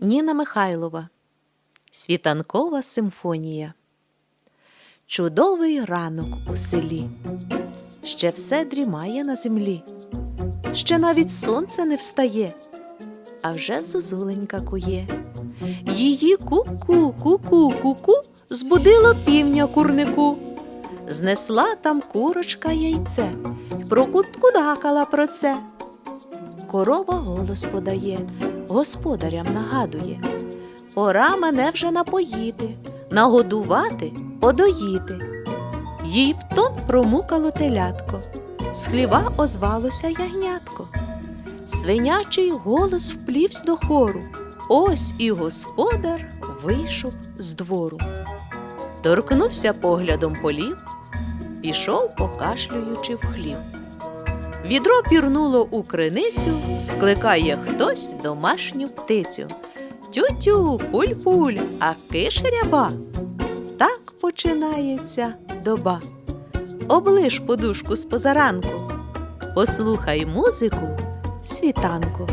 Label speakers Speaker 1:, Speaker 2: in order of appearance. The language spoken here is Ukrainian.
Speaker 1: Ніна Михайлова. Світанкова симфонія. Чудовий ранок у селі. Ще все дрімає на землі. Ще навіть сонце не встає, а вже зозуленька кує. Її ку-ку, ку-ку, ку-ку збудило півня курнику. Знесла там курочка яйце, прокуткудакала про це. Корова голос подає, господарям нагадує. Пора мене вже напоїти, нагодувати, подоїти. Їй в тон промукало телятко, з хліва озвалося ягнятко. Свинячий голос вплівсь до хору. Ось і господар вийшов з двору. Торкнувся поглядом полів, пішов, покашлюючи в хлів. Відро пірнуло у криницю, скликає хтось домашню птицю. Тю-тю, пуль-пуль, а киш ряба. Так починається доба. Оближ подушку з позаранку, послухай музику світанку.